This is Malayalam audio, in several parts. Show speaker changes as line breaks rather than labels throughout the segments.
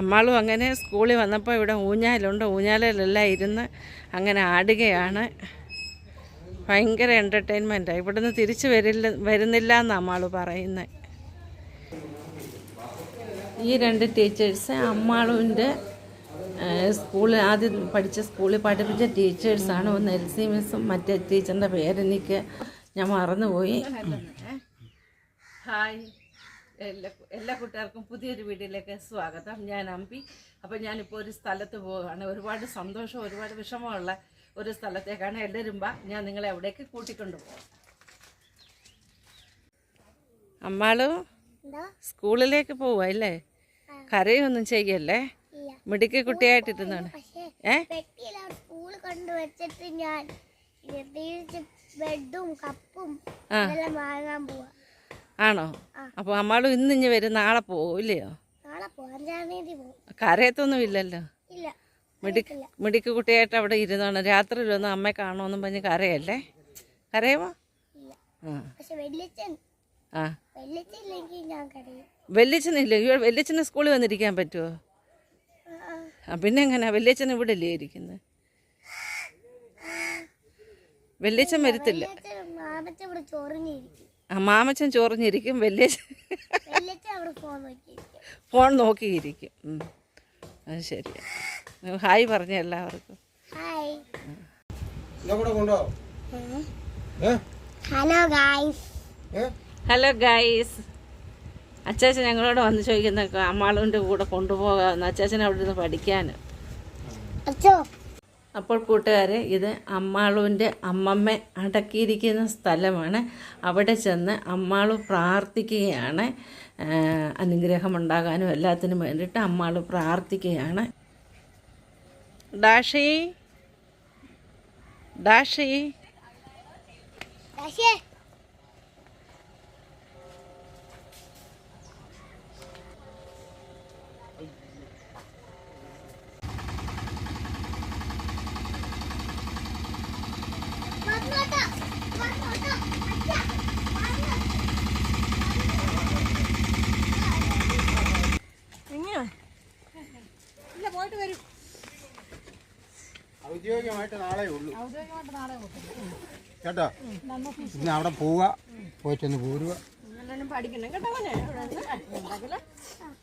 അമ്മാളും അങ്ങനെ സ്കൂളിൽ വന്നപ്പോൾ ഇവിടെ ഊഞ്ഞാലുണ്ട്. ഊഞ്ഞാലിലെല്ലാം ഇരുന്ന് അങ്ങനെ ആടുകയാണ്. ഭയങ്കര എന്റർടൈൻമെന്റാണ് ഇവിടുന്ന് തിരിച്ച് വരില്ല വരുന്നില്ല എന്നാണ് അമ്മാൾ പറയുന്നത് ഈ രണ്ട് ടീച്ചേഴ്സ് അമ്മാളുവിന്റെ സ്കൂളിൽ ആദ്യം പഠിച്ച സ്കൂളിൽ പഠിപ്പിച്ച ടീച്ചേഴ്സാണ് ഒന്ന് എൽ സി മിസ്സും മറ്റേ ടീച്ചറിന്റെ പേരെനിക്ക് ഞാൻ മറന്നുപോയി. ഹായ്. എല്ലാ എല്ലാ കൂട്ടുകാർക്കും പുതിയൊരു വീഡിയോയിലേക്ക് സ്വാഗതം. ഞാൻ അമ്പി. അപ്പോൾ ഞാനിപ്പോൾ ഒരു സ്ഥലത്ത് പോവുകയാണ്. ഒരുപാട് സന്തോഷം ഒരുപാട് വിഷമമുള്ള ഒരു സ്ഥലത്തേക്കാണ് എല്ലാവരും ബാ ഞാൻ നിങ്ങളെ അവിടേക്ക് കൂട്ടിക്കൊണ്ടു പോകും അമ്മാളു സ്കൂളിലേക്ക് പോവാ അല്ലേ? കരയൊന്നും ചെയ്യല്ലേ? മിടുക്കി കുട്ടിയായിട്ടിരുന്നാണ് ഏ?
സ്കൂളിൽ ഞാൻ ബെഡും കപ്പും വാങ്ങാൻ പോവാ.
ആണോ? അപ്പോൾ അമ്മാളും ഇന്ന് ഇനി വരും നാളെ പോകും ഇല്ലയോ? കരയത്തൊന്നും ഇല്ലല്ലോ
ഇല്ല
മിടുക്ക് മിടുക്ക് കുട്ടിയായിട്ട് അവിടെ ഇരുന്നോണം. രാത്രിയിലൊന്നും അമ്മയെ കാണുമെന്നും പറഞ്ഞ് കരയല്ലേ? കരയുമോ? ആ. വെല്ലിച്ചനില്ലേ വെല്ലിച്ചന് സ്കൂളിൽ വന്നിരിക്കാൻ പറ്റുമോ പിന്നെ എങ്ങനെയാ വെല്ലിച്ചൻ ഇവിടെ അല്ലേ ഇരിക്കുന്നത് വെല്ലിച്ചൻ വരത്തില്ല.
മാമച്ചൻ ചൊറിഞ്ഞിരിക്കും വലിയ ഫോൺ നോക്കിയിരിക്കും.
അത് ശരി. ഹായ് പറഞ്ഞ എല്ലാവർക്കും.
ഹായ്.
ഇതാ കൂടെ കൊണ്ടോ?
Hello guys.
ഹലോ ഗൈസ് അച്ചാച്ചൻ ഞങ്ങളോട് വന്ന് ചോദിക്കുന്ന അമ്മാളുടെ കൂടെ കൊണ്ടുപോകാമെന്ന് അച്ചാച്ചൻ അവിടെ നിന്ന് പഠിക്കാൻ
അച്ചോ
അപ്പോൾ കൂട്ടുകാരെ ഇത് അമ്മാളുവിന്റെ അമ്മമ്മ അടക്കിയിരിക്കുന്ന സ്ഥലമാണ്. അവിടെ ചെന്ന് അമ്മാളു പ്രാർത്ഥിക്കുകയാണ്. അനുഗ്രഹം അനുഗ്രഹമുണ്ടാകാനും എല്ലാത്തിനും വേണ്ടിയിട്ട് അമ്മാളു പ്രാർത്ഥിക്കുകയാണ്. ഡാഷി ഡാഷി
പക്ഷേ ഔദ്യോഗികമായിട്ട് നാളെ ഉള്ളൂ.
ഔദ്യോഗികമായിട്ട് നാളെ കേട്ടോ? ഇന്ന് അവിടെ പോവുക പോയിട്ടൊന്ന് പോരുക. പഠിക്കണം. കേട്ടോ പോകാം അവിടെ.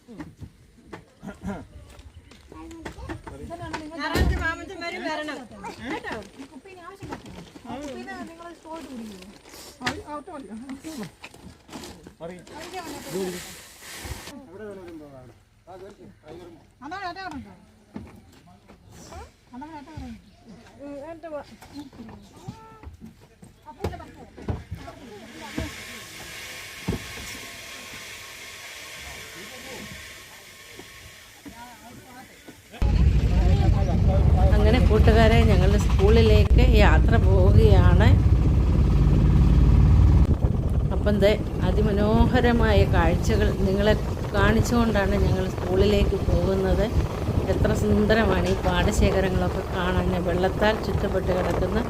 ആ, കേൾക്ക്. ടൈഗർ മോ.
അങ്ങനെ കൂട്ടുകാരെ ഞങ്ങളുടെ സ്കൂളിലേക്ക് യാത്ര പോവുകയാണ്. അപ്പം ദേ അതിമനോഹരമായ കാഴ്ചകൾ നിങ്ങളെ കാണിച്ചുകൊണ്ടാണ് ഞങ്ങൾ സ്കൂളിലേക്ക് പോകുന്നത് എത്ര സുന്ദരമാണ് ഈ പാടശേഖരങ്ങളൊക്കെ കാണാൻ വെള്ളത്താൽ ചുറ്റപ്പെട്ട് കിടക്കുന്ന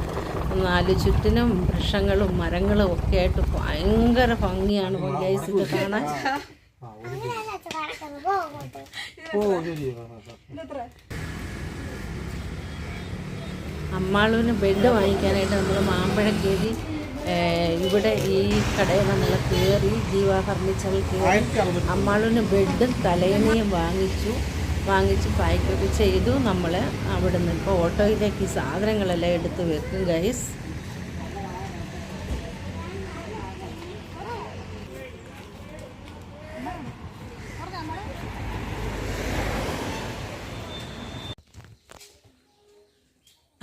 നാല് ചുറ്റിനും വൃക്ഷങ്ങളും മരങ്ങളും ഒക്കെ ആയിട്ട് ഭയങ്കര ഭംഗിയാണ് ഇത് കാണാൻ. അമ്മാളൂന് ബെഡ് വാങ്ങിക്കാനായിട്ട് നമ്മൾ മാമ്പഴക്കേരി ഏഹ്, ഇവിടെ ഈ കടയിൽ നിന്നുള്ള കയറി ജീവ ഫർണിച്ചറിൽ കയറി അമ്മാളിന് ബെഡും തലയണയും വാങ്ങിച്ചു. വാങ്ങിച്ച് പായ്ക്കൊക്കെ ചെയ്തു. നമ്മൾ അവിടെ നിന്ന് ഇപ്പോൾ ഓട്ടോയിലേക്ക് സാധനങ്ങളെല്ലാം എടുത്ത് വെക്കും ഗൈസ്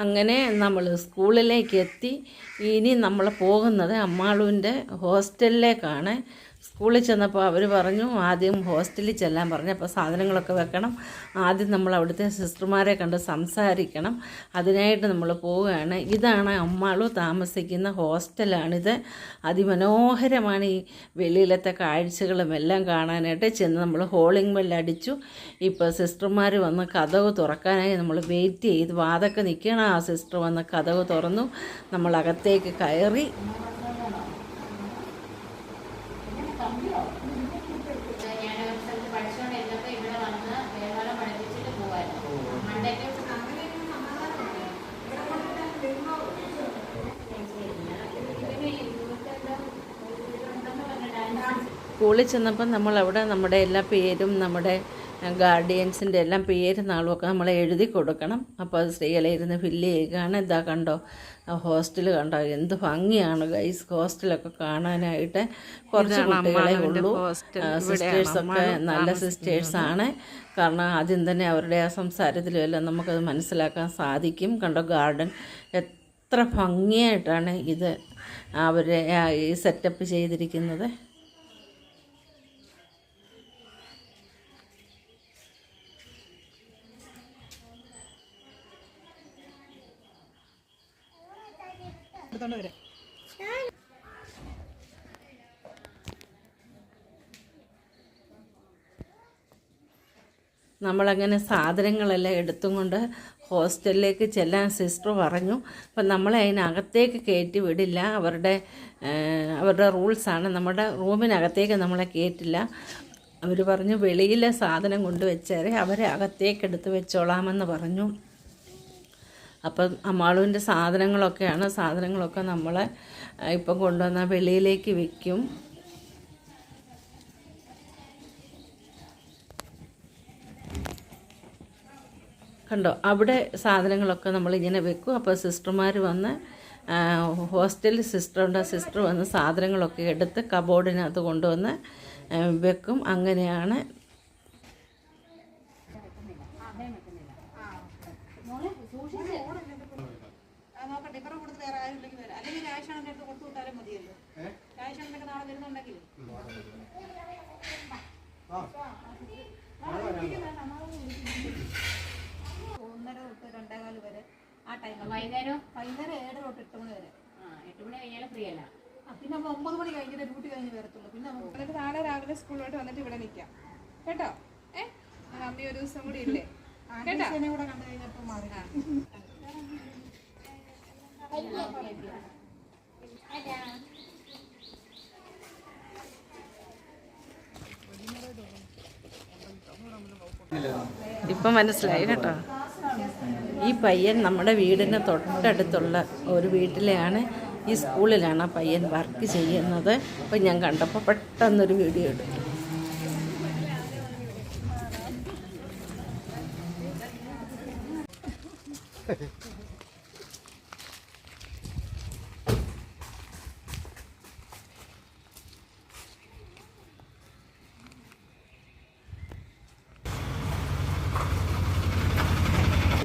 അങ്ങനെ നമ്മൾ സ്കൂളിലേക്ക് എത്തി. ഇനി നമ്മൾ പോകുന്നത് അമ്മാളുവിന്റെ ഹോസ്റ്റലിലേക്കാണ്. സ്കൂളിൽ ചെന്നപ്പോൾ അവർ പറഞ്ഞു ആദ്യം ഹോസ്റ്റലിൽ ചെല്ലാൻ പറഞ്ഞു. അപ്പോൾ സാധനങ്ങളൊക്കെ വെക്കണം. ആദ്യം നമ്മൾ അവിടുത്തെ സിസ്റ്റർമാരെ കണ്ട് സംസാരിക്കണം. അതിനായിട്ട് നമ്മൾ പോവുകയാണ്. ഇതാണ് അമ്മാളു താമസിക്കുന്ന ഹോസ്റ്റലാണിത്. അതിമനോഹരമാണ് ഈ വെളിയിലത്തെ കാഴ്ചകളും എല്ലാം കാണാനായിട്ട് ചെന്ന് നമ്മൾ ഹോളിംഗ് ബെല്ലടിച്ചു ഇപ്പോൾ സിസ്റ്റർമാർ വന്ന് കഥവ് തുറക്കാനായി നമ്മൾ വെയിറ്റ് ചെയ്ത്. വാതൊക്കെ നിൽക്കണം ആ സിസ്റ്റർ വന്ന് കഥവ് തുറന്നു. നമ്മൾ അകത്തേക്ക് കയറി
ഞാൻ ഒരു സ്ഥലത്ത് പഠിച്ചുകൊണ്ടിരുന്നപ്പോൾ ഇവിടെ വന്ന് വേവാലം
സ്കൂളിൽ ചെന്നപ്പോൾ നമ്മളവിടെ നമ്മുടെ എല്ലാ പേരും നമ്മുടെ ഗാർഡിയൻസിന്റെ എല്ലാം പേര് നാളും ഒക്കെ നമ്മൾ എഴുതി കൊടുക്കണം. അപ്പോൾ അത് സ്ത്രീകളെ ഇരുന്ന് ഫില്ല് ചെയ്യുകയാണ്. ഇതാ കണ്ടോ? ഹോസ്റ്റൽ കണ്ടോ? എന്ത് ഭംഗിയാണ് ഗൈസ് ഹോസ്റ്റലൊക്കെ കാണാനായിട്ട് കുറച്ച് കുട്ടികളെ ഉള്ളൂ. സിസ്റ്റേഴ്സൊക്കെ നല്ല സിസ്റ്റേഴ്സാണ് കാരണം ആദ്യം തന്നെ അവരുടെ ആ സംസാരത്തിലും എല്ലാം നമുക്കത് മനസ്സിലാക്കാൻ സാധിക്കും. കണ്ടോ? ഗാർഡൻ എത്ര ഭംഗിയായിട്ടാണ് ഇത് അവരെ ഈ സെറ്റപ്പ് ചെയ്തിരിക്കുന്നത്.
എടുത്തോണ്ട് വരാം.
നമ്മളങ്ങനെ സാധനങ്ങളെല്ലാം എടുത്തും കൊണ്ട് ഹോസ്റ്റലിലേക്ക് ചെല്ലാൻ സിസ്റ്റർ പറഞ്ഞു. അപ്പം നമ്മളെ അതിനകത്തേക്ക് കയറ്റി വിടില്ല. അവരുടെ അവരുടെ റൂൾസാണ്. നമ്മുടെ റൂമിനകത്തേക്ക് നമ്മളെ കയറ്റില്ല. അവർ പറഞ്ഞു വെളിയിലെ സാധനം കൊണ്ടുവച്ചേരെ. അവരെ അകത്തേക്ക് എടുത്ത് വെച്ചോളാമെന്ന് പറഞ്ഞു. അപ്പം അമ്മാളുവിന്റെ സാധനങ്ങളൊക്കെയാണ്. സാധനങ്ങളൊക്കെ നമ്മൾ ഇപ്പം കൊണ്ടുവന്ന വെളിയിലേക്ക് വെക്കും കണ്ടോ? അവിടെ സാധനങ്ങളൊക്കെ നമ്മളിങ്ങനെ വെക്കും. അപ്പോൾ സിസ്റ്റർമാർ വന്ന് ഹോസ്റ്റലിൽ സിസ്റ്ററുണ്ട് സിസ്റ്റർ വന്ന് സാധനങ്ങളൊക്കെ എടുത്ത് കബോർഡിനകത്ത് കൊണ്ടുവന്ന് വെക്കും. അങ്ങനെയാണ്
ഒന്നര തൊട്ട് രണ്ടേകാൽ വരെ ആ ടൈം
വൈകുന്നേരം
വൈകുന്നേരം മണി വരെ
എട്ട് മണി കഴിഞ്ഞാലും ഫ്രീ അല്ല.
പിന്നെ നമ്മൾ ഒമ്പത് മണി കഴിഞ്ഞിട്ട് ഡ്യൂട്ടി കഴിഞ്ഞ് വരത്തുള്ളൂ പിന്നെ നമുക്ക് എന്നിട്ട് നാളെ രാവിലെ സ്കൂളിലോട്ട് വന്നിട്ട് ഇവിടെ നിൽക്കാം കേട്ടോ ഏ അമ്മി ഒരു ദിവസം കൂടി ഇല്ലേ കേട്ടോ കൂടെ കണ്ടു കഴിഞ്ഞപ്പോൾ മാറി
ഇപ്പം മനസ്സിലായി കേട്ടോ. ഈ പയ്യൻ നമ്മുടെ വീടിന് തൊട്ടടുത്തുള്ള ഒരു വീട്ടിലെയാണ് ഈ സ്കൂളിലാണ് ആ പയ്യൻ വർക്ക് ചെയ്യുന്നത്. അപ്പം ഞാൻ കണ്ടപ്പോൾ പെട്ടെന്നൊരു വീഡിയോ എടുത്തു.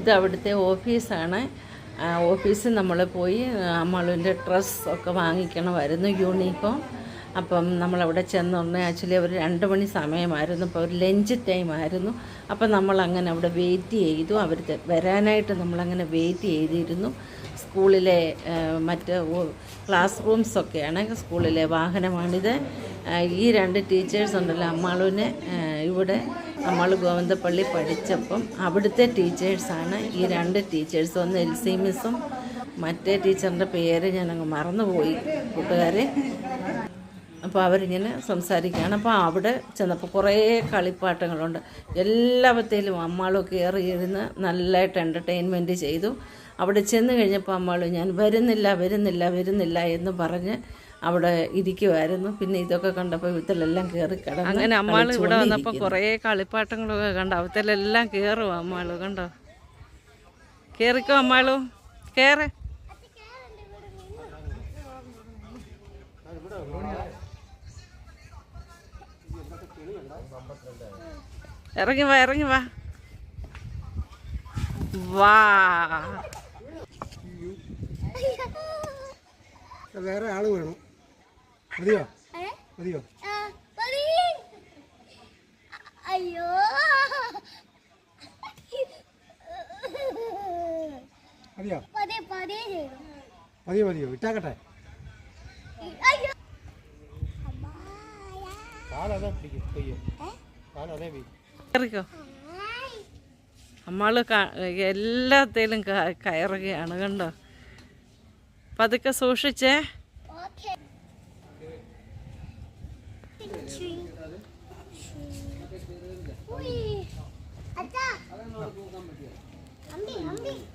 ഇത് അവിടുത്തെ ഓഫീസാണ്. ഓഫീസിൽ നമ്മൾ പോയി അമ്മളുവിന്റെ ഡ്രസ്സ് ഒക്കെ വാങ്ങിക്കണമായിരുന്നു യൂണിഫോം. അപ്പം നമ്മളവിടെ ചെന്നുടനെ ആക്ച്വലി അവർ രണ്ട് മണി സമയമായിരുന്നു അപ്പോൾ ഒരു ലഞ്ച് ടൈം ആയിരുന്നു അപ്പം നമ്മളങ്ങനെ അവിടെ വെയിറ്റ് ചെയ്തു. അവർ വരാനായിട്ട് നമ്മളങ്ങനെ വെയിറ്റ് ചെയ്തിരുന്നു. സ്കൂളിലെ മറ്റ് ക്ലാസ് റൂംസൊക്കെയാണ് സ്കൂളിലെ വാഹനമാണിത്. ഈ രണ്ട് ടീച്ചേഴ്സ് ഉണ്ടല്ലോ അമ്മാളുവിനെ ഇവിടെ നമ്മൾ ഗോവിന്ദപ്പള്ളി പഠിച്ചപ്പം അവിടുത്തെ ടീച്ചേഴ്സാണ് ഈ രണ്ട് ടീച്ചേഴ്സ് ഒന്ന് എൽ സി മിസ്സും മറ്റേ ടീച്ചറിന്റെ പേര് ഞാനങ്ങ് മറന്നുപോയി കൂട്ടുകാരെ. അപ്പോൾ അവരിങ്ങനെ സംസാരിക്കുകയാണ്. അപ്പോൾ അവിടെ ചെന്നപ്പോൾ കുറേ കളിപ്പാട്ടങ്ങളുണ്ട്. എല്ലാവത്തേലും അമ്മാളും കയറി ഇരുന്ന് നല്ലതായിട്ട് എന്റർടൈൻമെന്റ് ചെയ്തു. അവിടെ ചെന്ന് കഴിഞ്ഞപ്പോൾ അമ്മാളും ഞാൻ വരുന്നില്ല വരുന്നില്ല വരുന്നില്ല എന്ന് പറഞ്ഞ് അവിടെ ഇരിക്കുമായിരുന്നു പിന്നെ ഇതൊക്കെ കണ്ടപ്പോൾ ഇവത്തിലെല്ലാം കയറി കിടന്നു അങ്ങനെ അമ്മാൾ ഇവിടെ വന്നപ്പോൾ കുറേ കളിപ്പാട്ടങ്ങളൊക്കെ കണ്ടു? അവത്തിലെല്ലാം കയറും അമ്മാൾ കണ്ടോ? കയറിക്കോ അമ്മാളു. കയറേ ഇറങ്ങി വാ ഇറങ്ങി വാ. വാ.
വേറെ ആൾ വേണം. മതിയോ? മതിയോ.
അയ്യോ.
മതിയോ? മതിയോ മതിയോ? ഇട്ടാക്കട്ടെ
കണ്ടോ?
കാലതേ സൂക്ഷിച്ചേ. 추이.
추이. 우이. 아짜. 안돼
안돼.